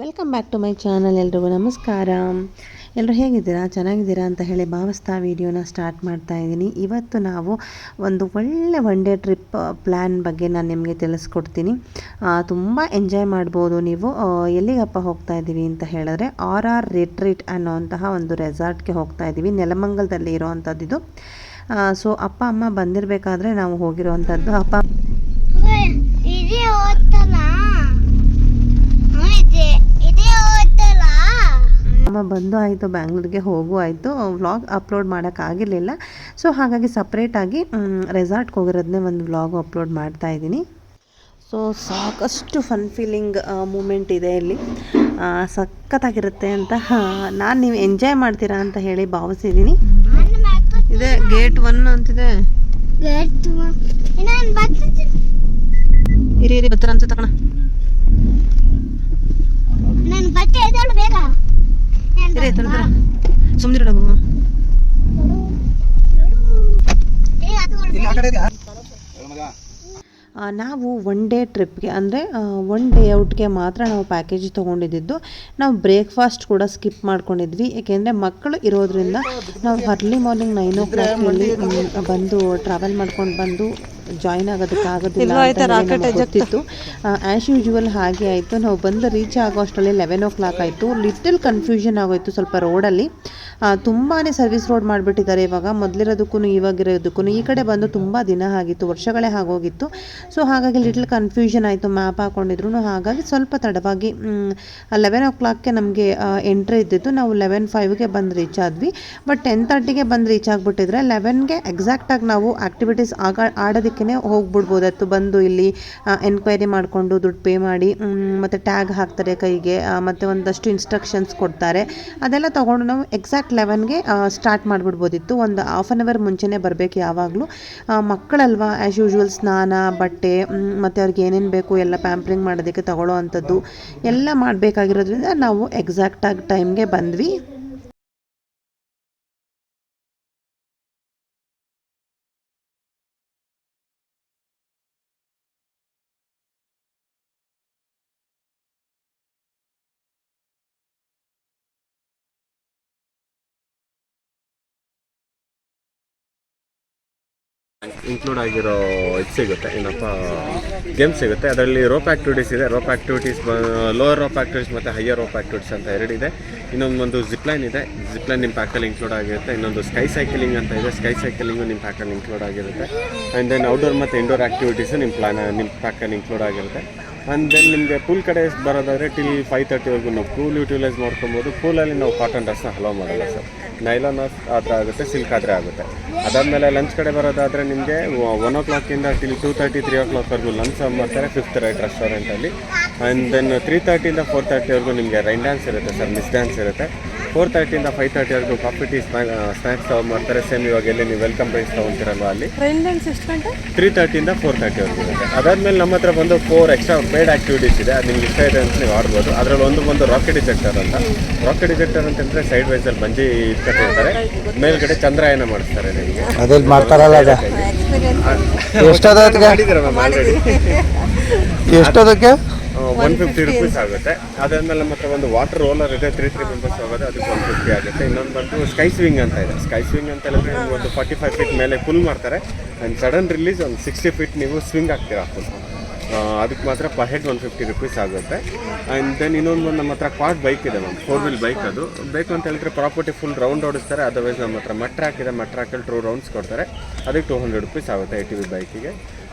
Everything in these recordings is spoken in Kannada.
Welcome back to my channel ಎಲ್ರಿಗೂ ನಮಸ್ಕಾರ. ಎಲ್ಲರೂ ಹೇಗಿದ್ದೀರಾ? ಚೆನ್ನಾಗಿದ್ದೀರಾ ಅಂತ ಹೇಳಿ ಭಾವಿಸ್ತಾ ವಿಡಿಯೋನ ಸ್ಟಾರ್ಟ್ ಮಾಡ್ತಾ ಇದ್ದೀನಿ. ಇವತ್ತು ನಾವು ಒಂದು ಒಳ್ಳೆ ಒನ್ ಡೇ ಟ್ರಿಪ್ ಪ್ಲ್ಯಾನ್ ಬಗ್ಗೆ ನಾನು ನಿಮಗೆ ತಿಳಿಸ್ಕೊಡ್ತೀನಿ. ತುಂಬ ಎಂಜಾಯ್ ಮಾಡ್ಬೋದು ನೀವು. ಎಲ್ಲಿಗಪ್ಪ ಹೋಗ್ತಾ ಇದ್ದೀವಿ ಅಂತ ಹೇಳಿದ್ರೆ ಆರ್ ಆರ್ ರಿಟ್ರೀಟ್ ಅನ್ನೋಂತಹ ಒಂದು ರೆಸಾರ್ಟ್ಗೆ ಹೋಗ್ತಾ ಇದ್ದೀವಿ. ನೆಲಮಂಗಲದಲ್ಲಿ ಇರೋವಂಥದ್ದು ಇದು. ಸೊ ಅಪ್ಪ, ಅಮ್ಮ ಬಂದಿರಬೇಕಾದ್ರೆ ನಾವು ಹೋಗಿರೋವಂಥದ್ದು ಅಪ್ಪ ಅಮ್ಮ ಬಂದು ಆಯಿತು ಬ್ಯಾಂಗ್ಳೂರಿಗೆ ಹೋಗು ಆಯಿತು. ವ್ಲಾಗ್ ಅಪ್ಲೋಡ್ ಮಾಡೋಕ್ಕಾಗಿರಲಿಲ್ಲ ಸೊ ಹಾಗಾಗಿ ಸಪ್ರೇಟಾಗಿ ರೆಸಾರ್ಟ್ಗೆ ಹೋಗಿರೋದನ್ನೇ ಒಂದು ವ್ಲಾಗು ಅಪ್ಲೋಡ್ ಮಾಡ್ತಾ ಇದ್ದೀನಿ. ಸೊ ಸಾಕಷ್ಟು ಫನ್ ಫೀಲಿಂಗ್ ಮೂಮೆಂಟ್ ಇದೆ ಇಲ್ಲಿ. ಸಖತ್ತಾಗಿರುತ್ತೆ ಅಂತ ನಾನು ನೀವು ಎಂಜಾಯ್ ಮಾಡ್ತೀರಾ ಅಂತ ಹೇಳಿ ಭಾವಿಸಿದ್ದೀನಿ. ಇದೆ ಗೇಟ್ ಒನ್ ಅಂತಿದೆ. ಇರಿ ಇರಿ ಬರ್ತಾರ ಅನ್ಸುತ್ತೆ ಕಣ ನನ್ನ ಬಟ್ಟೆ ಎದ್ದೇಳು ಬೇಗ ಇರಿ ತಂದ್ರೆ ನಾವು ಒನ್ ಡೇ ಟ್ರಿಪ್ಗೆ ಅಂದರೆ ಒನ್ ಡೇ ಔಟ್ಗೆ ಮಾತ್ರ ನಾವು ಪ್ಯಾಕೇಜ್ ತೊಗೊಂಡಿದ್ದು. ನಾವು ಬ್ರೇಕ್ಫಾಸ್ಟ್ ಕೂಡ ಸ್ಕಿಪ್ ಮಾಡ್ಕೊಂಡಿದ್ವಿ. ಏಕೆಂದರೆ ಮಕ್ಕಳು ಇರೋದ್ರಿಂದ ನಾವು early morning nine o'clock ಬಂದು ಟ್ರಾವೆಲ್ ಮಾಡ್ಕೊಂಡು ಬಂದು ಜಾಯಿನ್ ಆಗೋದಕ್ಕಾಗೋದಿಲ್ಲ ಆಗೋದಿಲ್ಲ ಗೊತ್ತಿತ್ತು. ಆ್ಯಸ್ ಯೂಶುವಲ್ ಹಾಗೆ ಆಯಿತು. ನಾವು ಬಂದು ರೀಚ್ ಆಗೋ ಅಷ್ಟರಲ್ಲಿ ಲೆವೆನ್ ಓ ಕ್ಲಾಕ್ ಆಯಿತು. ಲಿಟಲ್ ಕನ್ಫ್ಯೂಷನ್ ಆಗೋಯ್ತು ಸ್ವಲ್ಪ ರೋಡಲ್ಲಿ ತುಂಬಾ ಸರ್ವಿಸ್ ರೋಡ್ ಮಾಡಿಬಿಟ್ಟಿದ್ದಾರೆ ಇವಾಗ. ಮೊದಲಿರೋದಕ್ಕೂ ಇವಾಗಿರೋದಕ್ಕೂ. ಈ ಕಡೆ ಬಂದು ತುಂಬ ದಿನ ಆಗಿತ್ತು, ವರ್ಷಗಳೇ ಆಗೋಗಿತ್ತು. ಸೊ ಹಾಗಾಗಿ ಲಿಟಲ್ ಕನ್ಫ್ಯೂಷನ್ ಆಯಿತು ಮ್ಯಾಪ್ ಹಾಕೊಂಡಿದ್ರು ಹಾಗಾಗಿ ಸ್ವಲ್ಪ ತಡವಾಗಿ ಲೆವೆನ್ ಓ ಕ್ಲಾಕ್ಗೆ ನಮಗೆ ಎಂಟ್ರಿ ಇದ್ದಿತ್ತು. ನಾವು ಲೆವೆನ್ ಫೈವ್ಗೆ ಬಂದು ರೀಚ್ ಆದ್ವಿ. ಬಟ್ ಟೆನ್ ತರ್ಟಿಗೆ ಬಂದು ರೀಚ್ ಆಗಿಬಿಟ್ಟಿದ್ರೆ ಲೆವೆನ್ಗೆ ಎಕ್ಸಾಕ್ಟಾಗಿ ನಾವು ಆ್ಯಕ್ಟಿವಿಟೀಸ್ ಆಗ ಆಡೋದಕ್ಕೇ ಹೋಗ್ಬಿಡ್ಬೋದಾಯ್ತು. ಬಂದು ಇಲ್ಲಿ ಎನ್ಕ್ವೈರಿ ಮಾಡಿಕೊಂಡು ದುಡ್ಡು ಪೇ ಮಾಡಿ ಮತ್ತು ಟ್ಯಾಗ್ ಹಾಕ್ತಾರೆ ಕೈಗೆ ಮತ್ತೆ ಒಂದಷ್ಟು ಇನ್ಸ್ಟ್ರಕ್ಷನ್ಸ್ ಕೊಡ್ತಾರೆ. ಅದೆಲ್ಲ ತೊಗೊಂಡು ನಾವು ಎಕ್ಸಾಕ್ಟ್ ಲೆವೆನ್ಗೆ ಸ್ಟಾರ್ಟ್ ಮಾಡಿಬಿಡ್ಬೋದಿತ್ತು. ಒಂದು ಹಾಫ್ ಆನ್ ಅವರ್ ಮುಂಚೆನೇ ಬರಬೇಕು ಯಾವಾಗಲೂ. ಮಕ್ಕಳಲ್ವಾ ಆ್ಯಸ್ ಯೂಶ್ವಲ್ ಸ್ನಾನ, ಬಟ್ಟೆ ಮತ್ತು ಅವ್ರಿಗೆ ಏನೇನು ಬೇಕು ಎಲ್ಲ ಪ್ಯಾಂಪ್ರಿಂಗ್ ಮಾಡೋದಕ್ಕೆ ತಗೊಳ್ಳೋ ಅಂಥದ್ದು ಎಲ್ಲ ಮಾಡಬೇಕಾಗಿರೋದ್ರಿಂದ ನಾವು ಎಕ್ಸಾಕ್ಟಾಗಿ ಟೈಮ್ಗೆ ಬಂದ್ವಿ. ಇನ್ಕ್ಲೂಡ್ ಆಗಿರೋ ಇದು ಸಿಗುತ್ತೆ, ಏನಪ್ಪ ಗೇಮ್ಸ್ ಸಿಗುತ್ತೆ. ಅದರಲ್ಲಿ ರೋಪ್ ಆಕ್ಟಿವಿಟೀಸ್ ಇದೆ. Rope activities lower rope activities ಮತ್ತು ಹೈಯರ್ ರೋಪ್ ಆಕ್ಟಿವಿಟೀಸ್ ಅಂತ ಎರಡಿದೆ. ಇನ್ನೊಂದು ಜಿಪ್ಲೈನ್ ಇದೆ. ಜಿಪ್ಲೈನ್ ನಿಮ್ಮ ಪ್ಯಾಕಲ್ಲಿ ಇನ್ಕ್ಲೂಡ್ ಆಗಿರುತ್ತೆ. ಇನ್ನೊಂದು ಸ್ಕೈ ಸೈಕ್ಲಿಂಗ್ ಅಂತ ಇದೆ. ಸ್ಕೈ ಸೈಕ್ಲಿಂಗು ನಿಮ್ಮ ಪ್ಯಾಕಲ್ಲಿ ಇನ್ಕ್ಲೂಡ್ ಆಗಿರುತ್ತೆ. ಆ್ಯಂಡ್ ದೆನ್ ಔಟ್ಡೋರ್ ಮತ್ತು ಇಂಡೋರ್ ಆ್ಯಕ್ಟಿವಿಟೀಸು ನಿಮ್ಮ ಪ್ಲಾನ್ ನಿಮ್ಮ ಪ್ಯಾಕಲ್ಲಿ ಇನ್ಕ್ಲೂಡ್ ಆಗಿರುತ್ತೆ. ಆ್ಯಂಡ್ ದೆನ್ ನಿಮಗೆ ಪೂಲ್ ಕಡೆ ಬರೋದಾದರೆ ಟಿಲ್ ಫೈವ್ ತರ್ಟಿವರೆಗೂ ನಾವು ಪೂಲ್ ಯೂಟಿಲೈಸ್ ಮಾಡ್ಕೊಬೋದು. ಪೂಲಲ್ಲಿ ನಾವು ಕಾಟನ್ ಡ್ರೆಸ್ನ ಹಲೋ ಮಾಡಲ್ಲ ಸರ್ ನೈಲಾನ್ ಥರ ಆಗುತ್ತೆ ಸಿಲ್ಕ್ ಆದರೆ ಆಗುತ್ತೆ. ಅದಾದಮೇಲೆ ಲಂಚ್ ಕಡೆ ಬರೋದಾದರೆ ನಿಮಗೆ ಒನ್ ಓ ಕ್ಲಾಕಿಂದ ಟಿಲ್ ಟೂ ತರ್ಟಿ ತ್ರೀ ಓ ಕ್ಲಾಕ್ವರೆಗೂ ಲಂಚ್ ಮಾಡ್ತಾರೆ ಫಿಫ್ತ್ ರೈಟ್ ರೆಸ್ಟೋರೆಂಟಲ್ಲಿ ಆ್ಯಂಡ್ ದೆನ್ ತ್ರೀ ತರ್ಟಿಯಿಂದ ಫೋರ್ ತರ್ಟಿವರೆಗೂ ನಿಮಗೆ ರೈನ್ ಡ್ಯಾನ್ಸ್ ಇರುತ್ತೆ ಸರ್ ಮಿಸ್ ಡ್ಯಾನ್ಸ್ ಇರುತ್ತೆ. ಫೋರ್ ತರ್ಟಿಯಿಂದ ಫೈವ್ ತರ್ಟಿವರೆಗೂ ಕಾಫಿ ಟೀ ಸ್ನ್ಯಾಕ್ಸ್ ಸರ್ವ್ ಮಾಡ್ತಾರೆ. ಸೇಮ್ ಇವಾಗ ಎಲ್ಲಿ ನೀವು ವೆಲ್ಕಮ್ ಪ್ರೈಸ್ ತೊಗೊತೀರಲ್ವ ಅಲ್ಲಿ? ತ್ರೀ ತರ್ಟಿಯಿಂದ ಫೋರ್ ತರ್ಟಿವರೆಗೂ ಇರುತ್ತೆ. ಅದಾದಮೇಲೆ ನಮ್ಮ ಹತ್ರ ಬಂದು ಫೋರ್ ಎಕ್ಸ್ಟ್ರಾ ಪೇಡ್ ಆ್ಯಕ್ಟಿವಿಟೀಸ್ ಇದೆ. ಅದು ನಿಮ್ಗೆ ಇಷ್ಟ ಇದೆ ಅಂತ ನೀವು ಆಡ್ಬೋದು. ಅದರಲ್ಲಿ ಒಂದು ಬಂದು ರಾಕೆಟ್ ಇಜೆಕ್ಟರ್ ಅಂತ. ರಾಕೆಟ್ ಡಿಜೆಕ್ಟರ್ ಅಂತಂದರೆ ಸೈಡ್ ವೈಸಲ್ಲಿ ಬಂಜಿ ಇಟ್ಕೊಂಡಿರ್ತಾರೆ ಮೇಲ್ಗಡೆ ಚಂದ್ರಾಯನ ಮಾಡಿಸ್ತಾರೆ ನಿಮಗೆ. ಅದಲ್ಲಿ ಮಾಡ್ತಾರಲ್ಲ ಅದ. ಎಷ್ಟದಕ್ಕೆ? ಒನ್ ಫಿಫ್ಟಿ ರುಪೀಸ್ ಆಗುತ್ತೆ. ಅದಾದ್ಮೇಲೆ ಮತ್ತೆ ಒಂದು ವಾಟರ್ ರೋಲರ್ ಇದೆ ತ್ರೀ ತ್ರೀ ಮೆಂಬರ್ಸ್ ಹೋಗೋದು ಅದಕ್ಕೆ ಒನ್ ಫಿಫ್ಟಿ ಆಗುತ್ತೆ. ಇನ್ನೊಂದು ಬಂದು ಸ್ಕೈ ಸ್ವಿಂಗ್ ಅಂತ ಇದೆ. ಸ್ಕೈ ಸ್ವಿಂಗ್ ಅಂತ ಹೇಳಿದ್ರೆ ಒಂದು ಫಾರ್ಟಿ ಫೈವ್ ಫೀಟ್ ಮೇಲೆ ಫುಲ್ ಮಾಡ್ತಾರೆ. ಆ್ಯಂಡ್ ಸಡನ್ ರಿಲೀಸ್ ಒಂದು ಸಿಕ್ಸ್ಟಿ ಫೀಟ್ ನೀವು ಸ್ವಿಂಗ್ ಆಗ್ತೀರಾ. ಫುಲ್ ಅದಕ್ಕೆ ಮಾತ್ರ per head one fifty rupees ಆಗುತ್ತೆ. ಆ್ಯಂಡ್ ದೆನ್ ಇನ್ನೊಂದು ನಮ್ಮ ಹತ್ರ ಕ್ವಾಡ್ ಬೈಕ್ ಇದೆ ಮ್ಯಾಮ್ ಫೋರ್ ವೀಲ್ ಬೈಕ್ ಅದು. ಬೇಕು ಅಂತ ಹೇಳಿದ್ರೆ ಪ್ರಾಪರ್ಟಿ ಫುಲ್ ರೌಂಡ್ ಓಡಿಸ್ತಾರೆ. ಅದರ್ವೈಸ್ ನಮ್ಮ ಹತ್ರ ಮಟ್ ಟ್ರ್ಯಾಕ್ ಇದೆ. ಮಟ್ ಟ್ರ್ಯಾಕಲ್ಲಿ ಟೂ ರೌಂಡ್ಸ್ ಕೊಡ್ತಾರೆ. ಅದಕ್ಕೆ ಟೂ ಹಂಡ್ರೆಡ್ ರುಪೀಸ್ ಆಗುತ್ತೆ ಐ ಟಿ ವಿ ಬೈಕಿಗೆ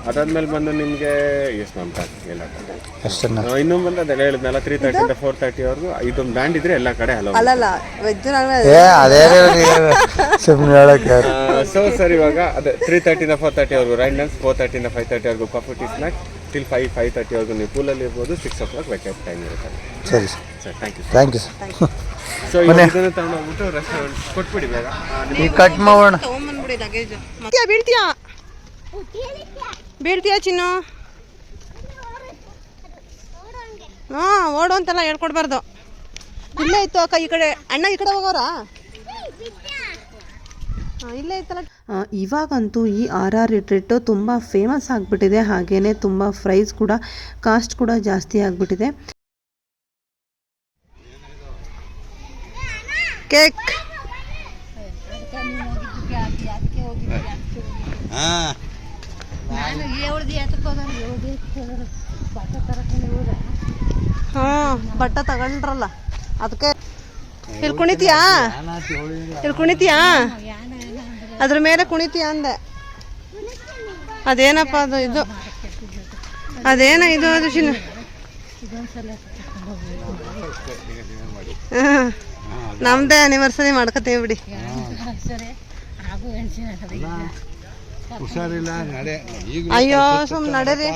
ಅದಾದ್ಮೇಲೆ ಬಂದು ನಿಮಗೆ ಎಸ್ ಮ್ಯಾಮ್ ಎಲ್ಲ ಕಡೆ ಅಷ್ಟನ್ನ ಇನ್ನೊಂದು ಬಂದು ಅದೇ ಹೇಳಿದ್ನಲ್ಲ ತ್ರೀ ತರ್ಟಿಯಿಂದ ಫೋರ್ ತರ್ಟಿವರೆಗೂ ಇದೊಂದು ಬ್ಯಾಂಡ್ ಇದ್ರೆ ಎಲ್ಲ ಕಡೆ ಹಲೋ ಏ ಅದೇ ಸುಮ್ಮನೆ ಹೇಳಕ್ಕೆ ಸೊ ಸರ್ ಇವಾಗ ಅದೇ ತ್ರೀ ತರ್ಟಿಯಿಂದ ಫೋರ್ ತರ್ಟಿವರೆಗೂ ರೈನ್ ಡಾನ್ಸ್ ಫೋರ್ ತರ್ಟಿಯಿಂದ five ತರ್ಟಿವರೆಗೂ coffee tea snack till five five ತರ್ಟಿವರೆಗೂ ನೀವು ಪೂಲಲ್ಲಿ ಇರ್ಬೋದು six o'clock vacate time ಇರುತ್ತೆ. ಸರಿ sir thank you thank you sir so ಇವಾಗ ಇದನ್ನು ತಗೊಂಡೋಗ್ಬಿಟ್ಟು ರೆಸ್ಟೋರೆಂಟ್ ಕೊಟ್ಬಿಡಿ ಬೇಗ. ಈಗ ಕಟ್ ಮಾಡೋಣ. ಬೀಳ್ತೀಯಾ ಬೀಳ್ತೀಯಾ ಬೀಳ್ತೀಯಾ ಚಿನ್ನು? ಹಾಂ ಓಡು ಅಂತೆಲ್ಲ ಹೇಳ್ಕೊಡ್ಬಾರ್ದು. ಇಲ್ಲೇ ಇತ್ತು ಅಕ್ಕ ಈ ಕಡೆ. ಅಣ್ಣ ಈ ಕಡೆ ಹೋಗೋರಾ? ಇಲ್ಲೇ ಇತ್ತಲ್ಲ. ಇವಾಗಂತೂ ಈ ಆರ್ ಆರ್ ರಿಟ್ರೀಟು ತುಂಬ ಫೇಮಸ್ ಆಗಿಬಿಟ್ಟಿದೆ. ಹಾಗೆಯೇ ತುಂಬ ಪ್ರೈಸ್ ಕೂಡ ಕಾಸ್ಟ್ ಕೂಡ ಜಾಸ್ತಿ ಆಗಿಬಿಟ್ಟಿದೆ. ಕೇಕ್. ಹಾ ಬಟ್ಟ ತಗೊಂಡ್ರಲ್ಲ. ಅದಕ್ಕೆ ಇಲ್ಲಿ ಕುಣಿತೀಯಾ ಇಲ್ಲಿ ಕುಣಿತೀಯಾ ಅದ್ರ ಮೇಲೆ ಕುಣಿತೀಯ ಅಂದೆ. ಅದೇನಪ್ಪ ಅದು ಇದು? ಅದೇನ ಇದು ಅದು ಚಿನ್ನ. ನಮ್ದೇ ಅನಿವರ್ಸರಿ ಮಾಡ್ಕೋತೀವಿ ಬಿಡಿ. ಹುಷಾರಿಲ್ಲ ನಡೆ. ಈಗ ಅಯ್ಯೋ ಸುಮ್ ನಡೀರಿ.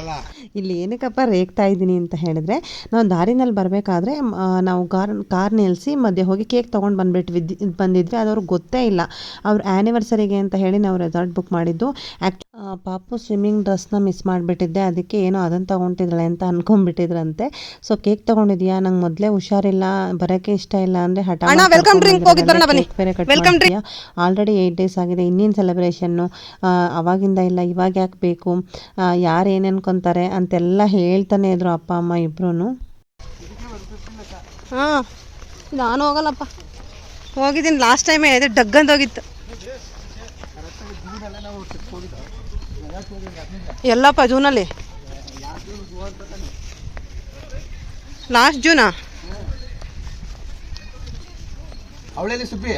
ಇಲ್ಲಿ ಏನಕ್ಕಪ್ಪ ರೇಗ್ತಾ ಇದ್ದೀನಿ ಅಂತ ಹೇಳಿದ್ರೆ ನಾವು ದಾರಿನಲ್ಲಿ ಬರಬೇಕಾದ್ರೆ ನಾವು ಕಾರ್ ಕಾರ್ ನಿಲ್ಲಿಸಿ ಮಧ್ಯೆ ಹೋಗಿ ಕೇಕ್ ತೊಗೊಂಡು ಬಂದ್ಬಿಟ್ಟು ಬಂದಿದ್ವಿ. ಅದು ಅವ್ರಿಗೆ ಗೊತ್ತೇ ಇಲ್ಲ. ಅವ್ರ ಆ್ಯನಿವರ್ಸರಿಗೆ ಅಂತ ಹೇಳಿ ನಾವು ರೆಸಾರ್ಟ್ ಬುಕ್ ಮಾಡಿದ್ದು. ಆ್ಯಕ್ಚು ಪಾಪು ಸ್ವಿಮ್ಮಿಂಗ್ ಡ್ರೆಸ್ನ ಮಿಸ್ ಮಾಡಿಬಿಟ್ಟಿದ್ದೆ. ಅದಕ್ಕೆ ಏನೋ ಅದನ್ನು ತೊಗೊಂಡಿದ್ದಾಳೆ ಅಂತ ಅನ್ಕೊಂಡ್ಬಿಟ್ಟಿದ್ರಂತೆ. So cake ತೊಗೊಂಡಿದ್ಯಾ? ನಂಗೆ ಮೊದಲೇ ಹುಷಾರಿಲ್ಲ. ಬರೋಕ್ಕೆ ಇಷ್ಟ ಇಲ್ಲ ಅಂದರೆ ಹಠ ಆಲ್ರೆಡಿ ಏಯ್ಟ್ ಡೇಸ್ ಆಗಿದೆ. ಇನ್ನೇನು ಸೆಲೆಬ್ರೇಷನ್ನು ಅವಾಗಿಂದ ಇಲ್ಲ ಇವಾಗ ಯಾಕೆ ಬೇಕು? ಯಾರು ಏನು ಅನ್ಕೊಂತಾರೆ ಅಂತೆಲ್ಲ ಹೇಳ್ತಾನೆ ಇದ್ರು ಅಪ್ಪ ಅಮ್ಮ ಇಬ್ರು ಹಾಂ ನಾನು ಹೋಗಲ್ಲಪ್ಪ. ಹೋಗಿದ್ದೀನಿ. ಲಾಸ್ಟ್ ಟೈಮೇ ಇದೆ ಅಂತ ಹೋಗಿತ್ತು ಎಲ್ಲಪ್ಪ ಜೂನಲ್ಲಿ? ಲಾಸ್ಟ್ ಜೂನಾ ಅವಳೆಲ್ಲಿ ಸುಬ್ಬಿ?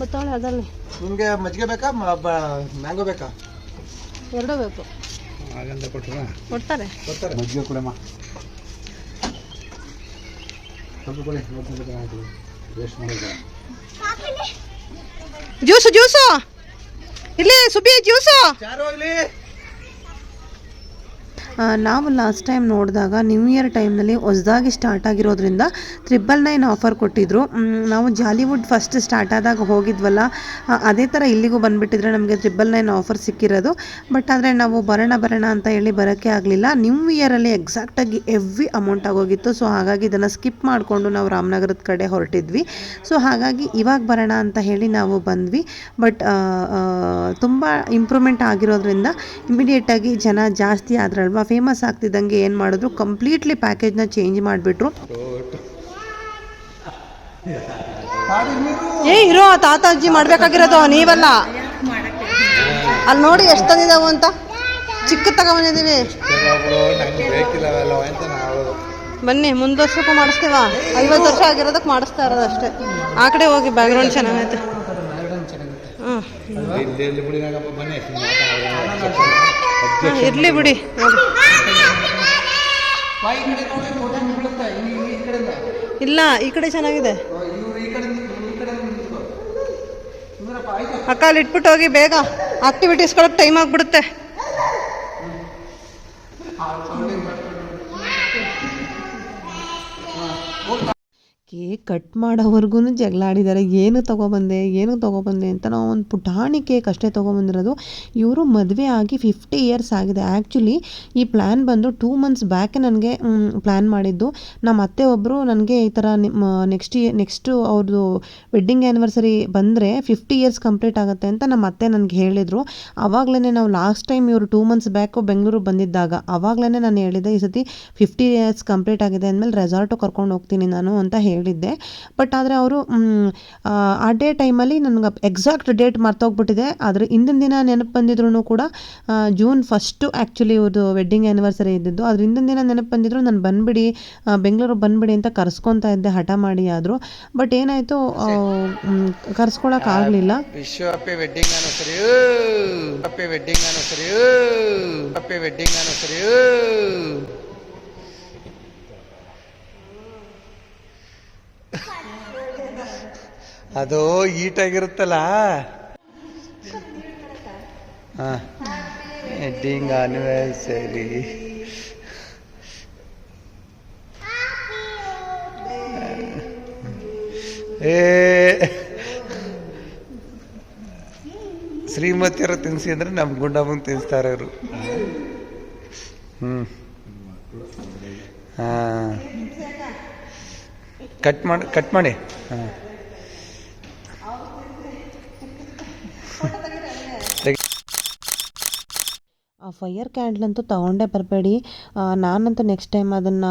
ಮತ್ತವಳೆ ಅದಲ್ಲಿ ನಿಮಗೆ ಮಜ್ಜಿಗೆ ಬೇಕಾ ಮ್ಯಾಂಗೋ ಬೇಕಾ? ಎರಡೂ ಬೇಕು. ಹಾಗಂತ ಕೊಟ್ಟರ ಕೊಡ್ತಾರೆ. ಕೊಡ್ತಾರೆ. ಮಜ್ಜಿಗೆ ಕೊಡಮ್ಮ. ಸ್ವಲ್ಪ ಕೊಡಿ ವೇಸ್ಟ್ ಮಾಡಿದ್ರೆ ಜ್ಯೂಸು ಜ್ಯೂಸು ಇಲ್ಲಿ ಸುಬ್ಬಿ ಜ್ಯೂಸು ನಾವು ಲಾಸ್ಟ್ ಟೈಮ್ ನೋಡಿದಾಗ ನ್ಯೂ ಇಯರ್ ಟೈಮ್ನಲ್ಲಿ ಹೊಸದಾಗಿ ಸ್ಟಾರ್ಟ್ ಆಗಿರೋದ್ರಿಂದ ತ್ರಿಬಲ್ ನೈನ್ ಆಫರ್ ಕೊಟ್ಟಿದ್ರು. ನಾವು ಜಾಲಿವುಡ್ ಫಸ್ಟ್ ಸ್ಟಾರ್ಟ್ ಆದಾಗ ಹೋಗಿದ್ವಲ್ಲ ಅದೇ ಥರ ಇಲ್ಲಿಗೂ ಬಂದುಬಿಟ್ಟಿದ್ರೆ ನಮಗೆ ತ್ರಿಬಲ್ ನೈನ್ ಆಫರ್ ಸಿಕ್ಕಿರೋದು. ಬಟ್ ಆದರೆ ನಾವು ಬರೋಣ ಬರೋಣ ಅಂತ ಹೇಳಿ ಬರೋಕ್ಕೆ ಆಗಲಿಲ್ಲ. ನ್ಯೂ ಇಯರಲ್ಲಿ ಎಕ್ಸಾಕ್ಟಾಗಿ ಎವ್ರಿ ಅಮೌಂಟ್ ಆಗೋಗಿತ್ತು. ಸೊ ಹಾಗಾಗಿ ಇದನ್ನು ಸ್ಕಿಪ್ ಮಾಡಿಕೊಂಡು ನಾವು ರಾಮನಗರದ ಕಡೆ ಹೊರಟಿದ್ವಿ. ಸೊ ಹಾಗಾಗಿ ಇವಾಗ ಬರೋಣ ಅಂತ ಹೇಳಿ ನಾವು ಬಂದ್ವಿ. ಬಟ್ ತುಂಬ ಇಂಪ್ರೂವ್ಮೆಂಟ್ ಆಗಿರೋದ್ರಿಂದ ಇಮಿಡಿಯೇಟಾಗಿ ಜನ ಜಾಸ್ತಿ ಆದ್ರಲ್ವಾ ಫೇಮಸ್ ಆಗ್ತಿದ್ದಂಗೆ ಏನು ಮಾಡಿದ್ರು ಕಂಪ್ಲೀಟ್ಲಿ ಪ್ಯಾಕೇಜ್ನ ಚೇಂಜ್ ಮಾಡಿಬಿಟ್ರು. ಏ ಇರೋ ತಾತಾಜಿ ತಾತ ಅಜ್ಜಿ ಮಾಡ್ಬೇಕಾಗಿರೋದು ನೀವಲ್ಲ. ಅಲ್ಲಿ ನೋಡಿ ಎಷ್ಟು ತಂದಿದ್ದಾವು ಅಂತ. ಚಿಕ್ಕ ಅಂತ ಬನ್ನಿ ಮುಂದೆ ವರ್ಷಕ್ಕೂ ಮಾಡಿಸ್ತೀವ? ಐವತ್ತು ವರ್ಷ ಆಗಿರೋದಕ್ಕೆ ಮಾಡಿಸ್ತಾ ಇರೋದು ಅಷ್ಟೇ. ಆ ಕಡೆ ಹೋಗಿ ಬ್ಯಾಕ್ಗ್ರೌಂಡ್ ಚೆನ್ನಾಗೈತೆ. ಹ್ಞೂ ಇರಲಿ ಬಿಡಿ. ಇಲ್ಲ ಈ ಕಡೆ ಚೆನ್ನಾಗಿದೆ. ಅಕ್ಕ ಅಲ್ಲಿ ಇಟ್ಬಿಟ್ಟು ಹೋಗಿ ಬೇಗ. ಆಕ್ಟಿವಿಟೀಸ್ಗಳಿಗೆ ಟೈಮ್ ಆಗಿಬಿಡುತ್ತೆ. ಕೇಕ್ ಕಟ್ ಮಾಡೋವರೆಗೂ ಜಗಳ ಆಡಿದ್ದಾರೆ ಏನು ತೊಗೊಬಂದೆ ಏನು ತೊಗೊಬಂದೆ ಅಂತ ನಾವು ಒಂದು ಪುಟಾಣಿ ಕೇಕ್ ಅಷ್ಟೇ ತೊಗೊಬಂದಿರೋದು. ಇವರು ಮದುವೆ ಆಗಿ ಫಿಫ್ಟಿ ಇಯರ್ಸ್ ಆಗಿದೆ. ಆ್ಯಕ್ಚುಲಿ ಈ ಪ್ಲ್ಯಾನ್ ಬಂದು ಟೂ ಮಂತ್ಸ್ ಬ್ಯಾಕೆ ನನಗೆ ಪ್ಲ್ಯಾನ್ ಮಾಡಿದ್ದು. ನಮ್ಮ ಅತ್ತೆ ಒಬ್ಬರು ನನಗೆ ಈ ಥರ ನಿಮ್ಮ ನೆಕ್ಸ್ಟ್ ಇಯರ್ ನೆಕ್ಸ್ಟು ಅವ್ರದ್ದು ವೆಡ್ಡಿಂಗ್ ಆ್ಯನಿವರ್ಸರಿ ಬಂದರೆ ಫಿಫ್ಟಿ ಇಯರ್ಸ್ ಕಂಪ್ಲೀಟ್ ಆಗುತ್ತೆ ಅಂತ ನಮ್ಮ ಅತ್ತೆ ನನಗೆ ಹೇಳಿದರು. ಆವಾಗಲೇ ನಾವು ಲಾಸ್ಟ್ ಟೈಮ್ ಇವರು ಟೂ ಮಂತ್ಸ್ ಬ್ಯಾಕು ಬೆಂಗಳೂರು ಬಂದಿದ್ದಾಗ ಆವಾಗಲೇ ನಾನು ಹೇಳಿದೆ, ಈ ಸತಿ ಫಿಫ್ಟಿ ಇಯರ್ಸ್ ಕಂಪ್ಲೀಟ್ ಆಗಿದೆ ಅಂದಮೇಲೆ ರೆಸಾರ್ಟು ಕರ್ಕೊಂಡು ಹೋಗ್ತೀನಿ ನಾನು ಅಂತ ಹೇಳಿದ್ದೆ. ಬಟ್ ಆದರೆ ಅವರು ಆ ಡೇ ಟೈಮಲ್ಲಿ ನನಗೆ ಎಕ್ಸಾಕ್ಟ್ ಡೇಟ್ ಮರ್ತೋಗ್ಬಿಟ್ಟಿದೆ. ಆದರೆ ಹಿಂದಿನ ದಿನ ನೆನಪು ಬಂದಿದ್ರು ಕೂಡ ಜೂನ್ ಫಸ್ಟು ಆ್ಯಕ್ಚುಲಿ ಇವ್ರದ್ದು ವೆಡ್ಡಿಂಗ್ ಆ್ಯನಿವರ್ಸರಿ ಇದ್ದಿದ್ದು. ಅದ್ರ ಹಿಂದಿನ ದಿನ ನೆನಪು ಬಂದಿದ್ರು ನಾನು ಬಂದ್ಬಿಡಿ ಬೆಂಗಳೂರು ಬಂದ್ಬಿಡಿ ಅಂತ ಕರ್ಸ್ಕೊತಾ ಇದ್ದೆ ಹಠ ಮಾಡಿ ಆದರೂ. ಬಟ್ ಏನಾಯಿತು ಕರ್ಸ್ಕೊಳಕ್ಕಾಗಲಿಲ್ಲ ವೆಡ್ಡಿಂಗ್ ವೆಡ್ಡಿಂಗ್ ವೆಡ್ಡಿಂಗ್ ಅದು ಈಟಾಗಿರುತ್ತಲ್ಲ? ಹಾಂ. ವೆಡ್ಡಿಂಗ್ ಆನಿವರ್ಸರಿ ಏ. ಶ್ರೀಮತಿಯರ ತಿನ್ಸಿ ಅಂದ್ರೆ ನಮ್ಮ ಗುಂಡಮ್ಮನ ತಿನ್ನಿಸ್ತಾರೆ ಅವರು. ಹ್ಞೂ ಹಾಂ. ಕಟ್ ಮಾಡಿ ಕಟ್ ಮಾಡಿ. ಹಾಂ. ಆ ಫೈಯರ್ ಕ್ಯಾಂಡಲ್ ಅಂತೂ ತೊಗೊಂಡೇ ಬರಬೇಡಿ. ನಾನಂತೂ ನೆಕ್ಸ್ಟ್ ಟೈಮ್ ಅದನ್ನು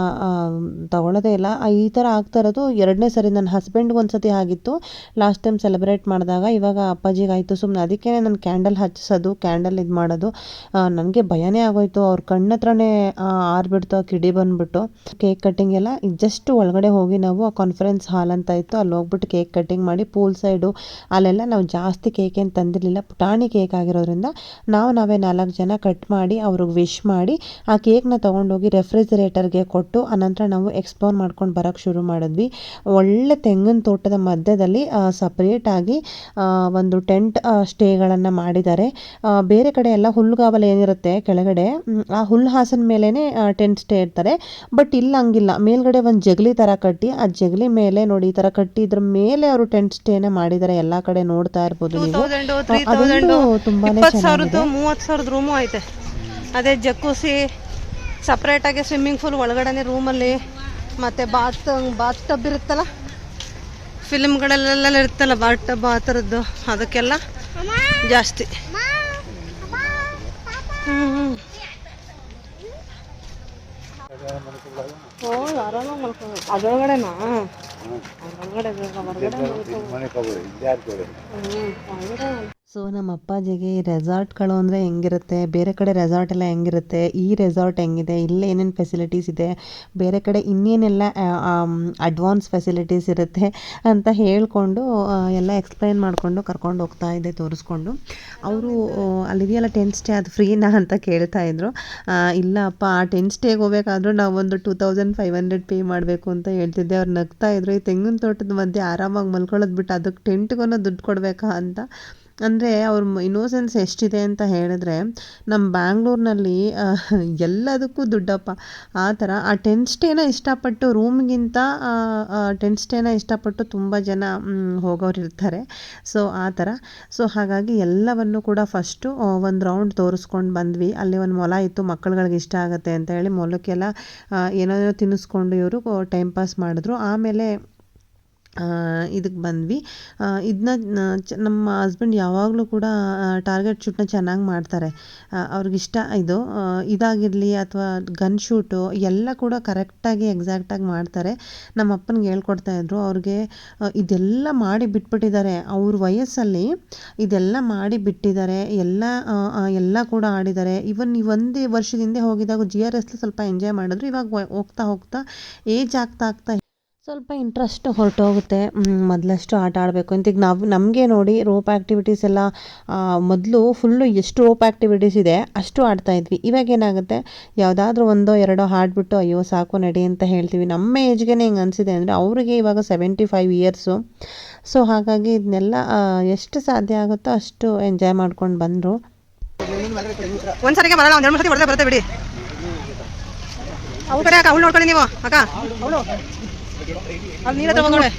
ತೊಗೊಳ್ಳೋದೇ ಇಲ್ಲ. ಈ ಥರ ಆಗ್ತಾ ಇರೋದು ಎರಡನೇ ಸರಿ ನನ್ನ ಹಸ್ಬೆಂಡ್ಗೆ ಒಂದು ಸತಿ ಆಗಿತ್ತು. ಲಾಸ್ಟ್ ಟೈಮ್ ಸೆಲೆಬ್ರೇಟ್ ಮಾಡಿದಾಗ ಇವಾಗ ಅಪ್ಪಾಜಿಗೆ ಆಯಿತು. ಸುಮ್ಮನೆ ಅದಕ್ಕೆ ನಾನು ಕ್ಯಾಂಡಲ್ ಹಚ್ಚಿಸೋದು ಕ್ಯಾಂಡಲ್ ಇದು ಮಾಡೋದು. ನನಗೆ ಭಯನೇ ಆಗೋಯ್ತು. ಅವ್ರ ಕಣ್ಣ ಹತ್ರನೇ ಆರ್ಬಿಡ್ತು ಕಿಡಿ ಬಂದ್ಬಿಟ್ಟು. ಕೇಕ್ ಕಟ್ಟಿಂಗ್ ಎಲ್ಲ ಜಸ್ಟ್ ಒಳಗಡೆ ಹೋಗಿ ನಾವು ಆ ಕಾನ್ಫರೆನ್ಸ್ ಹಾಲ್ ಅಂತ ಇತ್ತು. ಅಲ್ಲಿ ಹೋಗ್ಬಿಟ್ಟು ಕೇಕ್ ಕಟ್ಟಿಂಗ್ ಮಾಡಿ ಪೂಲ್ ಸೈಡು ಅಲ್ಲೆಲ್ಲ ನಾವು ಜಾಸ್ತಿ ಕೇಕ್ ಏನು ತಂದಿರಲಿಲ್ಲ. ಪುಟಾಣಿ ಕೇಕ್ ಆಗಿರೋದ್ರಿಂದ ನಾವು ನಾವೇ ನಾಲ್ಕು ಜನ ಕಟ್ ಮಾಡಿ ಅವ್ರಿಗೆ ವಿಶ್ ಮಾಡಿ ಆ ಕೇಕ್ನ ತೊಗೊಂಡೋಗಿ ರೆಫ್ರಿಜರೇಟರ್ಗೆ ಕೊಟ್ಟು ಅನಂತರ ನಾವು ಎಕ್ಸ್ಪ್ಲೋರ್ ಮಾಡ್ಕೊಂಡು ಬರೋಕ್ಕೆ ಶುರು ಮಾಡಿದ್ವಿ. ಒಳ್ಳೆ ತೆಂಗಿನ ತೋಟದ ಮಧ್ಯದಲ್ಲಿ ಸಪ್ರೇಟಾಗಿ ಒಂದು ಟೆಂಟ್ ಸ್ಟೇಗಳನ್ನು ಮಾಡಿದ್ದಾರೆ. ಬೇರೆ ಕಡೆ ಎಲ್ಲ ಹುಲ್ಲುಗಾವಲು ಏನಿರುತ್ತೆ ಕೆಳಗಡೆ ಆ ಹುಲ್ಲು ಹಾಸನ ಮೇಲೇ ಟೆಂಟ್ ಸ್ಟೇ ಇರ್ತಾರೆ. ಬಟ್ ಇಲ್ಲ ಹಂಗಿಲ್ಲ. ಮೇಲ್ಗಡೆ ಒಂದು ಜಗಲಿ ಥರ ಕಟ್ಟಿ ಆ ಜಗಲಿ ಮೇಲೆ ನೋಡಿ ಈ ಥರ ಕಟ್ಟಿ ಇದ್ರ ಮೇಲೆ ಅವರು ಟೆಂಟ್ ಸ್ಟೇನ ಮಾಡಿದ್ದಾರೆ ಎಲ್ಲ ಕಡೆ ನೋಡ್ತಾ ಇರ್ಬೋದು ನೀವು. ತುಂಬಾನೇ ಸಾವಿರದ್ದು ಮೂವತ್ತು ಸಾವಿರದ ರೂಮು ಐತೆ. ಅದೇ ಜಕ್ಕೂಸಿ ಸಪ್ರೇಟಾಗಿ ಸ್ವಿಮ್ಮಿಂಗ್ ಫೂಲ್ ಒಳಗಡೆ ರೂಮಲ್ಲಿ ಮತ್ತು ಬಾತ್ ಬಾತ್ ಟಬ್ ಇರುತ್ತಲ್ಲ? ಫಿಲ್ಮ್ಗಳಲ್ಲೆಲ್ಲ ಇರುತ್ತಲ್ಲ ಬಾತ್ ಟಬ್ ಆ ಥರದ್ದು ಅದಕ್ಕೆಲ್ಲ ಜಾಸ್ತಿ. ಹ್ಞೂ ಹ್ಞೂ ಓ ಆರಾಮ ಮಲ್ಕೊಂಡು ಅದರೊಳಗಡೆನಾ? ಅದರೊಳಗಡೆ ಬೇಗ ಹೊರಗಡೆ ಹ್ಞೂ ಒಳಗಡೆ ಸೊ ನಮ್ಮ ಅಪ್ಪಾಜಿಗೆ ಈ ರೆಸಾರ್ಟ್ಗಳು ಅಂದರೆ ಹೆಂಗಿರುತ್ತೆ? ಬೇರೆ ಕಡೆ ರೆಸಾರ್ಟ್ ಎಲ್ಲ ಹೆಂಗಿರುತ್ತೆ? ಈ ರೆಸಾರ್ಟ್ ಹೆಂಗಿದೆ? ಇಲ್ಲಿ ಏನೇನು ಫೆಸಿಲಿಟೀಸ್ ಇದೆ? ಬೇರೆ ಕಡೆ ಇನ್ನೇನೆಲ್ಲ ಅಡ್ವಾನ್ಸ್ ಫೆಸಿಲಿಟೀಸ್ ಇರುತ್ತೆ ಅಂತ ಹೇಳಿಕೊಂಡು ಎಲ್ಲ ಎಕ್ಸ್ಪ್ಲೈನ್ ಮಾಡಿಕೊಂಡು ಕರ್ಕೊಂಡು ಹೋಗ್ತಾ ಇದ್ದೆ ತೋರಿಸ್ಕೊಂಡು. ಅವರು ಅಲ್ಲಿದೆಯಲ್ಲ ಟೆನ್ ಸ್ಟೇ ಅದು ಫ್ರೀನಾ ಅಂತ ಕೇಳ್ತಾ ಇದ್ರು. ಇಲ್ಲ ಅಪ್ಪ ಆ ಟೆಂಟ್ ಸ್ಟೇಗೆ ಹೋಗ್ಬೇಕಾದ್ರೂ ನಾವು ಒಂದು two thousand five hundred pay ಮಾಡಬೇಕು ಅಂತ ಹೇಳ್ತಿದ್ದೆ. ಅವ್ರು ನಗ್ತಾ ಇದ್ರು. ಈ ತೆಂಗಿನ ತೋಟದ ಮಧ್ಯೆ ಆರಾಮಾಗಿ ಮಲ್ಕೊಳ್ಳೋದು ಬಿಟ್ಟು ಅದಕ್ಕೆ ಟೆಂಟ್ಗೂ ದುಡ್ಡು ಕೊಡಬೇಕಾ ಅಂತ ಅಂದರೆ ಅವ್ರ ಇನ್ನೋಸೆನ್ಸ್ ಎಷ್ಟಿದೆ ಅಂತ ಹೇಳಿದ್ರೆ ನಮ್ಮ ಬ್ಯಾಂಗ್ಳೂರಿನಲ್ಲಿ ಎಲ್ಲದಕ್ಕೂ ದುಡ್ಡಪ್ಪ. ಆ ಥರ, ಆ ಟೆಂಟ್ ಸ್ಟೇನ ಇಷ್ಟಪಟ್ಟು, ರೂಮ್ಗಿಂತ ಟೆಂಟ್ ಸ್ಟೇನ ಇಷ್ಟಪಟ್ಟು ತುಂಬ ಜನ ಹೋಗೋರು ಇರ್ತಾರೆ. ಸೊ, ಆ ಥರ. ಸೊ, ಹಾಗಾಗಿ ಎಲ್ಲವನ್ನು ಕೂಡ ಫಸ್ಟು ಒಂದು ರೌಂಡ್ ತೋರಿಸ್ಕೊಂಡು ಬಂದ್ವಿ. ಅಲ್ಲಿ ಒಂದು ಮೊಲ ಇತ್ತು, ಮಕ್ಕಳುಗಳಿಗೆ ಇಷ್ಟ ಆಗುತ್ತೆ ಅಂತ ಹೇಳಿ, ಮೊಲಕ್ಕೆಲ್ಲ ಏನೋ ತಿನ್ನಿಸ್ಕೊಂಡು ಇವರು ಟೈಮ್ ಪಾಸ್ ಮಾಡಿದ್ರು. ಆಮೇಲೆ ಇದಕ್ಕೆ ಬಂದ್ವಿ. ಇದನ್ನ ನಮ್ಮ ಹಸ್ಬೆಂಡ್ ಯಾವಾಗಲೂ ಕೂಡ ಟಾರ್ಗೆಟ್ ಶೂಟ್ನ ಚೆನ್ನಾಗಿ ಮಾಡ್ತಾರೆ. ಅವ್ರಿಗಿಷ್ಟ ಇದು. ಇದಾಗಿರಲಿ ಅಥವಾ ಗನ್ ಶೂಟು ಎಲ್ಲ ಕೂಡ ಕರೆಕ್ಟಾಗಿ ಎಕ್ಸಾಕ್ಟಾಗಿ ಮಾಡ್ತಾರೆ. ನಮ್ಮ ಅಪ್ಪನಿಗೆ ಹೇಳ್ಕೊಡ್ತಾ ಇದ್ರು, ಅವ್ರಿಗೆ ಇದೆಲ್ಲ ಮಾಡಿ ಬಿಟ್ಬಿಟ್ಟಿದ್ದಾರೆ. ಅವ್ರ ವಯಸ್ಸಲ್ಲಿ ಇದೆಲ್ಲ ಮಾಡಿ ಬಿಟ್ಟಿದ್ದಾರೆ. ಎಲ್ಲ ಎಲ್ಲ ಕೂಡ ಆಡಿದ್ದಾರೆ. ಇವನ್ ಒಂದೇ ವರ್ಷದ ಹಿಂದೆ ಹೋಗಿದಾಗ ಜಿ ಆರ್ ಎಸ್ಲಿ ಸ್ವಲ್ಪ ಎಂಜಾಯ್ ಮಾಡಿದ್ರು. ಇವಾಗ ಹೋಗ್ತಾ ಹೋಗ್ತಾ ಏಜ್ ಆಗ್ತಾ ಆಗ್ತಾ ಸ್ವಲ್ಪ ಇಂಟ್ರೆಸ್ಟ್ ಹೊರಟೋಗುತ್ತೆ. ಮೊದಲಷ್ಟು ಆಟ ಆಡಬೇಕು. ಅಂತ ಈಗ ನಾವು, ನಮಗೆ ನೋಡಿ ರೋಪ್ ಆ್ಯಕ್ಟಿವಿಟೀಸ್ ಎಲ್ಲ ಮೊದಲು ಫುಲ್ಲು ಎಷ್ಟು ರೋಪ್ ಆ್ಯಕ್ಟಿವಿಟೀಸ್ ಇದೆ, ಅಷ್ಟು ಆಡ್ತಾ ಇದ್ವಿ. ಇವಾಗ ಏನಾಗುತ್ತೆ, ಯಾವುದಾದ್ರೂ ಒಂದೋ ಎರಡೋ ಹಾಡ್ಬಿಟ್ಟು ಅಯ್ಯೋ, ಸಾಕು ನಡಿ ಅಂತ ಹೇಳ್ತೀವಿ. ನಮ್ಮ ಏಜ್ಗೆ ಹಿಂಗೆ ಅನಿಸಿದೆ ಅಂದರೆ, ಅವರಿಗೆ ಇವಾಗ ಸೆವೆಂಟಿ ಫೈವ್ ಇಯರ್ಸು ಸೊ ಹಾಗಾಗಿ ಇದನ್ನೆಲ್ಲ ಎಷ್ಟು ಸಾಧ್ಯ ಆಗುತ್ತೋ ಅಷ್ಟು ಎಂಜಾಯ್ ಮಾಡ್ಕೊಂಡು ಬಂದರು. ಬರಲ್ಲ ಬಿಡಿ. ಅವ್ರ ಕಡೆ ಅಕ್ಕ ಅವ್ಳು ನೋಡ್ಕೊಳ್ಳಿ ನೀವು, ಅಕ್ಕ. ಅಲ್ಲಿ ನೀರ ತಗೊಂಡೆ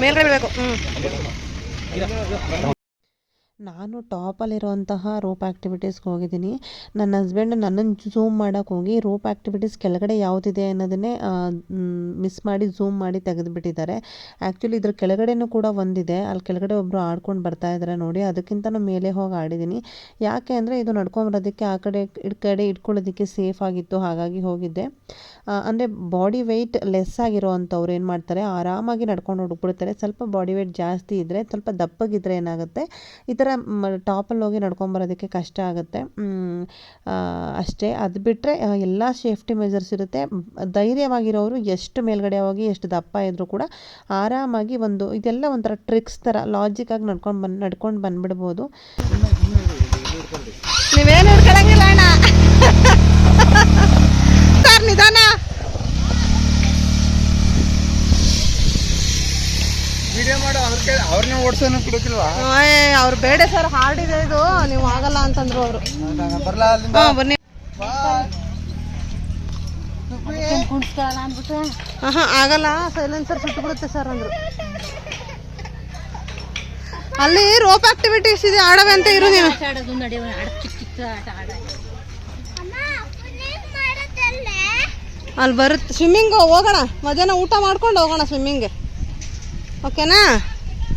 ಮೇಲ್ಗಡೆ ಬಿಡಬೇಕು ಹ್ಞೂ ನಾನು ಟಾಪಲ್ಲಿರುವಂತಹ ರೋಪ್ ಆ್ಯಕ್ಟಿವಿಟೀಸ್ಗೆ ಹೋಗಿದ್ದೀನಿ. ನನ್ನ ಹಸ್ಬೆಂಡ್ ನನ್ನನ್ನು ಝೂಮ್ ಮಾಡೋಕೆ ಹೋಗಿ ರೋಪ್ ಆ್ಯಕ್ಟಿವಿಟೀಸ್ ಕೆಳಗಡೆ ಯಾವುದಿದೆ ಅನ್ನೋದನ್ನೇ ಮಿಸ್ ಮಾಡಿ ಝೂಮ್ ಮಾಡಿ ತೆಗೆದುಬಿಟ್ಟಿದ್ದಾರೆ. ಆ್ಯಕ್ಚುಲಿ ಇದ್ರ ಕೆಳಗಡೆನೂ ಕೂಡ ಒಂದಿದೆ. ಅಲ್ಲಿ ಕೆಳಗಡೆ ಒಬ್ಬರು ಆಡ್ಕೊಂಡು ಬರ್ತಾ ಇದ್ದಾರೆ ನೋಡಿ, ಅದಕ್ಕಿಂತನೂ ಮೇಲೆ ಹೋಗಿ ಆಡಿದ್ದೀನಿ. ಯಾಕೆ ಅಂದರೆ ಇದು ನಡ್ಕೊಂಬರೋದಕ್ಕೆ ಆ ಕಡೆ ಈ ಕಡೆ ಇಟ್ಕೊಳ್ಳೋದಕ್ಕೆ ಸೇಫ್ ಆಗಿತ್ತು, ಹಾಗಾಗಿ ಹೋಗಿದ್ದೆ. ಅಂದರೆ ಬಾಡಿ ವೆಯ್ಟ್ ಲೆಸ್ ಆಗಿರೋ ಅಂಥವ್ರು ಏನು ಮಾಡ್ತಾರೆ, ಆರಾಮಾಗಿ ನಡ್ಕೊಂಡು ಹೋಗ್ಬಿಡ್ತಾರೆ. ಸ್ವಲ್ಪ ಬಾಡಿ ವೆಯ್ಟ್ ಜಾಸ್ತಿ ಇದ್ದರೆ ಸ್ವಲ್ಪ ದಪ್ಪಗಿದ್ರೆ ಏನಾಗುತ್ತೆ? ಈ ಥರ ಟಾಪಲ್ಲಿ ಹೋಗಿ ನಡ್ಕೊಂಬರೋದಕ್ಕೆ ಕಷ್ಟ ಆಗುತ್ತೆ. ಅಷ್ಟೇ. ಅದು ಬಿಟ್ಟರೆ ಎಲ್ಲ ಸೇಫ್ಟಿ ಮೆಜರ್ಸ್ ಇರುತ್ತೆ. ಧೈರ್ಯವಾಗಿರೋರು ಎಷ್ಟು ಮೇಲ್ಗಡೆ ಹೋಗಿ ಎಷ್ಟು ದಪ್ಪ ಇದ್ದರೂ ಕೂಡ ಆರಾಮಾಗಿ ಒಂದು ಇದೆಲ್ಲ ಒಂಥರ ಟ್ರಿಕ್ಸ್ ಥರ ಲಾಜಿಕಾಗಿ ನಡ್ಕೊಂಡು ಬಂದು ನಡ್ಕೊಂಡು ಬಂದ್ಬಿಡ್ಬೋದು. ನೀವೇನು ಹಿಡ್ಕೊಳಂಗಿಲ್ಲ ಅಣ್ಣ ಸರ್ ನಿಧಾನ ವಿಡಿಯೋ ಮಾಡು ಅವ್ರ ಕೈ ಅವ್ರನ್ನ ಓಡಿಸೋನು ಬಿಡೋಕಿಲ್ವಾ ಏ ಅವ್ರು ಬೇಡ ಸರ್ ಹಾರ್ಡ್ ಇದೆ ಇದು. ನೀವು ಆಗಲ್ಲ ಅಂತಂದ್ರು ಅವರು. ಬರಲ್ಲ ಅಲ್ಲಿಂದ? ಬನ್ನಿ. ಹಾಂ ಆಗಲ್ಲ. ಸೈಲೆನ್ಸರ್ ಸುಟ್ಟು ಬಿಡುತ್ತೆ ಸರ್ ಅಂದ್ರು. ಅಲ್ಲಿ ರೋಪ್ ಆಕ್ಟಿವಿಟೀಸ್ ಇದೆ ಆಡವೆ ಅಂತ ಇರು ನೀವು ಅಲ್ಲಿ ಬರುತ್ತೆ ಸ್ವಿಮ್ಮಿಂಗ್ ಹೋಗೋಣ. ಮಧ್ಯಾಹ್ನ ಊಟ ಮಾಡ್ಕೊಂಡು ಹೋಗೋಣ ಸ್ವಿಮ್ಮಿಂಗ್ ಓಕೆನಾ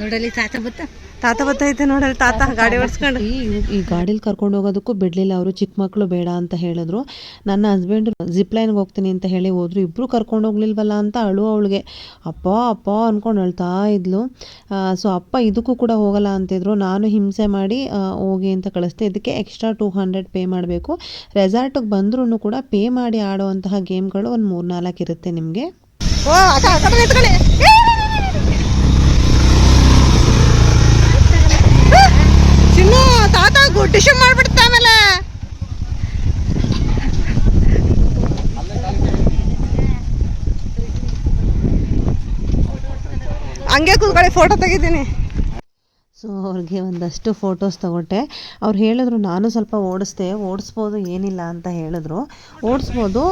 ನೋಡಲಿ ತಾತ ಬತ್ತ? ತಾತ ಬತ್ತೈತೆ ನೋಡಲಿ ತಾತ ಗಾಡಿ ಓಡಿಸ್ಕೊಂಡು. ಈ ಈ ಗಾಡೀಲಿ ಕರ್ಕೊಂಡು ಹೋಗೋದಕ್ಕೂ ಬಿಡಲಿಲ್ಲ ಅವರು ಚಿಕ್ಕ ಮಕ್ಕಳು ಬೇಡ ಅಂತ ಹೇಳಿದ್ರು. ನನ್ನ ಹಸ್ಬೆಂಡ್ ಜಿಪ್ ಲೈನ್ಗೆ ಹೋಗ್ತೀನಿ ಅಂತ ಹೇಳಿ ಹೋದ್ರು. ಇಬ್ಬರು ಕರ್ಕೊಂಡು ಹೋಗ್ಲಿಲ್ವಲ್ಲ ಅಂತ ಅಳು ಅವಳಿಗೆ. ಅಪ್ಪ ಅಪ್ಪ ಅಂದ್ಕೊಂಡು ಅಳ್ತಾ ಇದ್ಲು. ಸೊ ಅಪ್ಪ ಇದಕ್ಕೂ ಕೂಡ ಹೋಗಲ್ಲ ಅಂತಿದ್ರು ನಾನು ಹಿಂಸೆ ಮಾಡಿ ಹೋಗಿ ಅಂತ ಕಳಿಸ್ದೆ. ಇದಕ್ಕೆ ಎಕ್ಸ್ಟ್ರಾ ಟೂ ಹಂಡ್ರೆಡ್ ಪೇ ಮಾಡಬೇಕು. ರೆಸಾರ್ಟಿಗೆ ಬಂದ್ರೂ ಕೂಡ ಪೇ ಮಾಡಿ ಆಡೋವಂತಹ ಗೇಮ್ಗಳು ಒಂದು ಮೂರು ನಾಲ್ಕು ಇರುತ್ತೆ ನಿಮಗೆ ಓ ಅಕ್ಕ ಆ ಕಡೆ ನಿಂತ್ಕೊಳ್ಳಿ ಚಿನ್ನು ತಾತ ಮಾಡ್ಬಿಡ್ತಾನಲ್ಲ ಮಾಡ್ಬಿಡ್ತಾ ಆಮೇಲೆ. ಹಂಗೆ ಕೂತ್ಕೊಳ್ಳಿ ಫೋಟೋ ತೆಗಿತೀನಿ. ಸೊ ಅವ್ರಿಗೆ ಒಂದಷ್ಟು ಫೋಟೋಸ್ ತಗೊಟ್ಟೆ. ಅವ್ರು ಹೇಳಿದ್ರು ನಾನು ಸ್ವಲ್ಪ ಓಡಿಸ್ದೆ ಓಡಿಸ್ಬೋದು ಏನಿಲ್ಲ ಅಂತ ಹೇಳಿದ್ರು. ಓಡಿಸ್ಬೋದು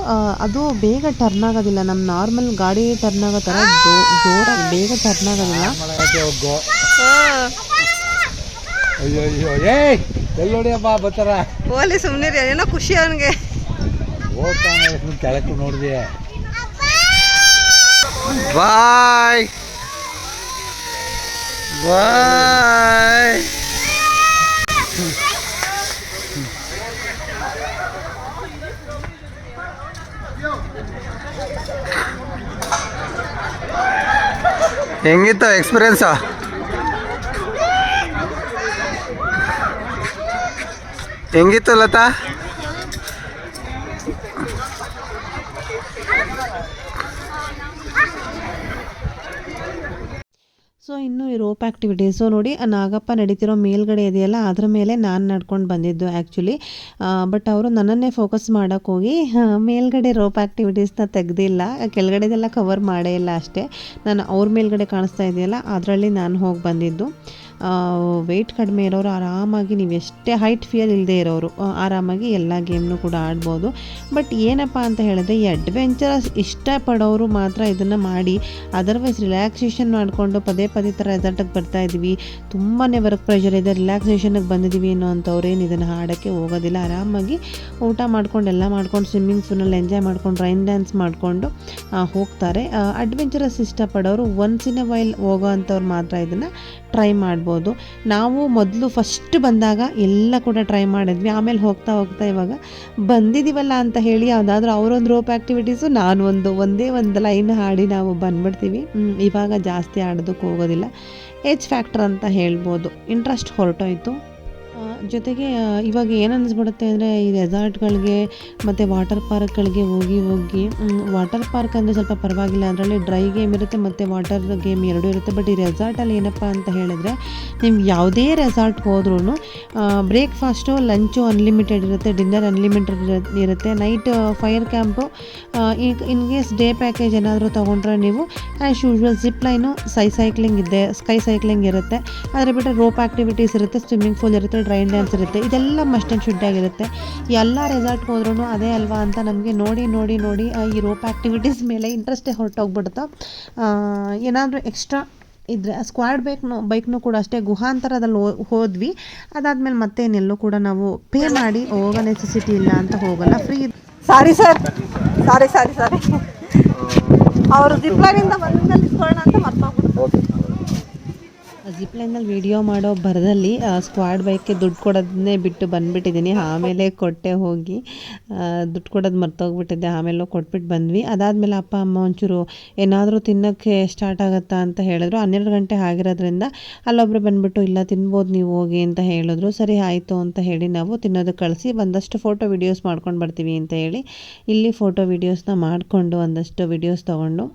ಅದು ಬೇಗ ಟರ್ನ್ ಆಗೋದಿಲ್ಲ. ನಮ್ಮ ನಾರ್ಮಲ್ ಗಾಡಿ ಟರ್ನ್ ಆಗೋ ಥರ ಜೋರಾಗಿ ಬೇಗ ಟರ್ನ್ ಆಗೋದಿಲ್ಲ. ಅಯ್ಯೋ ಅಯ್ಯೋ. ಏಯ್ ಎಲ್ಲಿ ನೋಡಿಯಪ್ಪ ಬರ್ತಾರ? ಓಲಿ ಸುಮ್ಮನೆ ಏನೋ ಖುಷಿ ಅವನಿಗೆ. ಹೋಗ್ತಾನೆ ಕೆಳಕ್ಕೆ ನೋಡಿದೆ. ಬಾಯ್. ಬಾಯ್. ಹೆಂಗಿತ್ತು ಎಕ್ಸ್ಪೀರಿಯನ್ಸು ಹೆಂಗಿತ್ತು ಲತಾ? ಸೊ ಇನ್ನು ಈ ರೋಪ್ ಆ್ಯಕ್ಟಿವಿಟೀಸು ನೋಡಿ ನಾಗಪ್ಪ ನಡೀತಿರೋ ಮೇಲ್ಗಡೆ ಇದೆಯಲ್ಲ, ಅದ್ರ ಮೇಲೆ ನಾನು ನಡ್ಕೊಂಡು ಬಂದಿದ್ದು ಆ್ಯಕ್ಚುಲಿ ಬಟ್ ಅವರು ನನ್ನನ್ನೇ ಫೋಕಸ್ ಮಾಡೋಕ್ಕೆ ಹೋಗಿ ಮೇಲ್ಗಡೆ ರೋಪ್ ಆ್ಯಕ್ಟಿವಿಟೀಸ್ನ ತೆಗೆದಿಲ್ಲ. ಕೆಳಗಡೆದೆಲ್ಲ ಕವರ್ ಮಾಡೇ ಇಲ್ಲ ಅಷ್ಟೇ. ನಾನು ಅವ್ರ ಮೇಲ್ಗಡೆ ಕಾಣಿಸ್ತಾ ಇದೆಯಲ್ಲ, ಅದರಲ್ಲಿ ನಾನು ಹೋಗಿ ಬಂದಿದ್ದು. ವೆಯ್ಟ್ ಕಡಿಮೆ ಇರೋರು ಆರಾಮಾಗಿ ನೀವು ಎಷ್ಟೇ ಹೈಟ್ ಫಿಯರ್ ಇಲ್ಲದೆ ಇರೋರು ಆರಾಮಾಗಿ ಎಲ್ಲ ಗೇಮ್ನು ಕೂಡ ಆಡ್ಬೋದು. ಬಟ್ ಏನಪ್ಪ ಅಂತ ಹೇಳಿದ್ರೆ ಈ ಅಡ್ವೆಂಚರಸ್ ಇಷ್ಟಪಡೋರು ಮಾತ್ರ ಇದನ್ನು ಮಾಡಿ ಅದರ್ವೈಸ್ ರಿಲ್ಯಾಕ್ಸೇಷನ್ ಮಾಡಿಕೊಂಡು ಪದೇ ಪದೇ ಥರ ರೆಸಾರ್ಟಿಗೆ ಬರ್ತಾ ಇದ್ದೀವಿ. ತುಂಬಾ ವರ್ಕ್ ಪ್ರೆಷರ್ ಇದೆ ರಿಲ್ಯಾಕ್ಸೇಷನ್ಗೆ ಬಂದಿದ್ದೀವಿ ಅನ್ನೋ ಏನು ಇದನ್ನು ಹಾಡೋಕ್ಕೆ ಹೋಗೋದಿಲ್ಲ. ಆರಾಮಾಗಿ ಊಟ ಮಾಡ್ಕೊಂಡು, ಎಲ್ಲ ಮಾಡ್ಕೊಂಡು ಸ್ವಿಮ್ಮಿಂಗ್ ಪೂಲಲ್ಲಿ ಎಂಜಾಯ್ ಮಾಡ್ಕೊಂಡು ರೈನ್ ಡ್ಯಾನ್ಸ್ ಮಾಡಿಕೊಂಡು ಹೋಗ್ತಾರೆ. ಅಡ್ವೆಂಚರಸ್ ಇಷ್ಟಪಡೋರು ಒನ್ಸ್ ಇನ್ ಅ ವೈಲ್ ಹೋಗೋ ಅಂಥವ್ರು ಮಾತ್ರ ಇದನ್ನು ಟ್ರೈ ಮಾಡ್ಬೋದು. ನಾವು ಮೊದಲು ಫಸ್ಟ್ ಬಂದಾಗ ಎಲ್ಲ ಕೂಡ ಟ್ರೈ ಮಾಡಿದ್ವಿ. ಆಮೇಲೆ ಹೋಗ್ತಾ ಹೋಗ್ತಾ ಇವಾಗ ಬಂದಿದ್ದೀವಲ್ಲ ಅಂತ ಹೇಳಿ ಯಾವುದಾದ್ರೂ ಅವರೊಂದು ರೋಪ್ ಆ್ಯಕ್ಟಿವಿಟೀಸು ನಾನು ಒಂದು, ಒಂದೇ ಒಂದು ಲೈನ್ ಹಾಡಿ ನಾವು ಬಂದ್ಬಿಡ್ತೀವಿ. ಇವಾಗ ಜಾಸ್ತಿ ಆಡೋದಕ್ಕೆ ಹೋಗೋದಿಲ್ಲ. ಏಜ್ ಫ್ಯಾಕ್ಟರ್ ಅಂತ ಹೇಳ್ಬೋದು. ಇಂಟ್ರೆಸ್ಟ್ ಹೊರಟೋಯ್ತು. ಜೊತೆಗೆ ಇವಾಗ ಏನು ಅನ್ನಿಸ್ಬಿಡುತ್ತೆ ಅಂದರೆ ಈ ರೆಸಾರ್ಟ್ಗಳಿಗೆ ಮತ್ತು ವಾಟರ್ ಪಾರ್ಕ್ಗಳಿಗೆ ಹೋಗಿ ಹೋಗಿ ವಾಟರ್ ಪಾರ್ಕ್ ಅಂದರೆ ಸ್ವಲ್ಪ ಪರವಾಗಿಲ್ಲ, ಅದರಲ್ಲಿ ಡ್ರೈ ಗೇಮ್ ಇರುತ್ತೆ ಮತ್ತು ವಾಟರ್ ಗೇಮ್ ಎರಡೂ ಇರುತ್ತೆ, ಬಟ್ ಈ ರೆಸಾರ್ಟಲ್ಲಿ ಏನಪ್ಪ ಅಂತ ಹೇಳಿದ್ರೆ ನಿಮ್ಗೆ ಯಾವುದೇ ರೆಸಾರ್ಟ್ಗೆ ಹೋದ್ರೂ ಬ್ರೇಕ್ಫಾಸ್ಟು, ಲಂಚು ಅನ್ಲಿಮಿಟೆಡ್ ಇರುತ್ತೆ, ಡಿನ್ನರ್ ಅನ್ಲಿಮಿಟೆಡ್ ಇರುತ್ತೆ, night fire camp in case day package ಏನಾದರೂ ತೊಗೊಂಡ್ರೆ ನೀವು as usual zip line sky cycling ಇದೆ, ಸ್ಕೈ ಸೈಕ್ಲಿಂಗ್ ಇರುತ್ತೆ ಅದರ ಬಿಟ್ಟರೆ ರೋಪ್ ಆ್ಯಕ್ಟಿವಿಟೀಸ್ ಇರುತ್ತೆ, ಸ್ವಿಮ್ಮಿಂಗ್ ಪೂಲ್ ಇರುತ್ತೆ ಡ್ರೈನ್ ಡ್ಯಾನ್ಸ್ ಇರುತ್ತೆ. ಇದೆಲ್ಲ ಮಸ್ಟ್ ಆ್ಯಂಡ್ ಶುಡ್ ಆಗಿರುತ್ತೆ. ಎಲ್ಲ ರೆಸಾರ್ಟ್ಗೆ ಹೋದ್ರೂ ಅದೇ ಅಲ್ವಾ ಅಂತ ನಮಗೆ ನೋಡಿ ನೋಡಿ ನೋಡಿ ಈ ರೋಪ್ ಆ್ಯಕ್ಟಿವಿಟೀಸ್ ಮೇಲೆ ಇಂಟ್ರೆಸ್ಟೇ ಹೊರಟೋಗ್ಬಿಡ್ತಾ ಏನಾದರೂ ಎಕ್ಸ್ಟ್ರಾ ಇದ್ರೆ ಸ್ಕ್ವಾಡ್ ಬೈಕ್ನು ಬೈಕ್ನು ಕೂಡ ಅಷ್ಟೇ ಗುಹಾಂತರದಲ್ಲಿ ಹೋ- ಹೋದ್ವಿ. ಅದಾದಮೇಲೆ ಮತ್ತೆ ಇನ್ನೆಲ್ಲೂ ಕೂಡ ನಾವು ಪೇ ಮಾಡಿ ಹೋಗೋ ನೆಸೆಸಿಟಿ ಇಲ್ಲ ಅಂತ ಹೋಗಲ್ಲ. ಫ್ರೀ ಸಾರಿ ಸರ್ ಸಾರಿ ಸಾರಿ ಸಾರಿ ಅವರು ಜಿಪ್ಲೈನಿಂದ ಬಂದಲ್ಲಿ ಇಸ್ಕೊಳ್ಳೋಣ ಅಂತ ಮರ್ತೋಗ್ಬಿಟ್ಟು ಜಿಪ್ಲೈನಲ್ಲಿ ವಿಡಿಯೋ ಮಾಡೋ ಬರದಲ್ಲಿ ಸ್ಕ್ವಾಡ್ ಬೈಕ್ಗೆ ದುಡ್ಡು ಕೊಡೋದನ್ನೇ ಬಿಟ್ಟು ಬಂದುಬಿಟ್ಟಿದ್ದೀನಿ. ಆಮೇಲೆ ಕೊಟ್ಟೆ ಹೋಗಿ ದುಡ್ಡು ಕೊಡೋದು ಮರ್ತೋಗ್ಬಿಟ್ಟಿದ್ದೆ. ಆಮೇಲೆ ಕೊಟ್ಬಿಟ್ಟು ಬಂದ್ವಿ. ಅದಾದಮೇಲೆ ಅಪ್ಪ, ಅಮ್ಮ ಒಂಚೂರು ಏನಾದರೂ ತಿನ್ನೋಕ್ಕೆ ಸ್ಟಾರ್ಟ್ ಆಗುತ್ತಾ ಅಂತ ಹೇಳಿದ್ರು. ಹನ್ನೆರಡು ಗಂಟೆ ಆಗಿರೋದ್ರಿಂದ ಅಲ್ಲೊಬ್ರು ಬಂದುಬಿಟ್ಟು, ಇಲ್ಲ, ತಿನ್ಬೋದು ನೀವು ಹೋಗಿ ಅಂತ ಹೇಳಿದ್ರು. ಸರಿ, ಆಯಿತು ಅಂತ ಹೇಳಿ ನಾವು ತಿನ್ನೋದಕ್ಕೆ ಕಳಿಸಿ ಒಂದಷ್ಟು ಫೋಟೋ ವಿಡಿಯೋಸ್ ಮಾಡ್ಕೊಂಡು ಬರ್ತೀವಿ ಅಂತ ಹೇಳಿ, ಇಲ್ಲಿ ಫೋಟೋ ವೀಡಿಯೋಸ್ನ ಮಾಡಿಕೊಂಡು, ಒಂದಷ್ಟು ವಿಡಿಯೋಸ್ ತೊಗೊಂಡು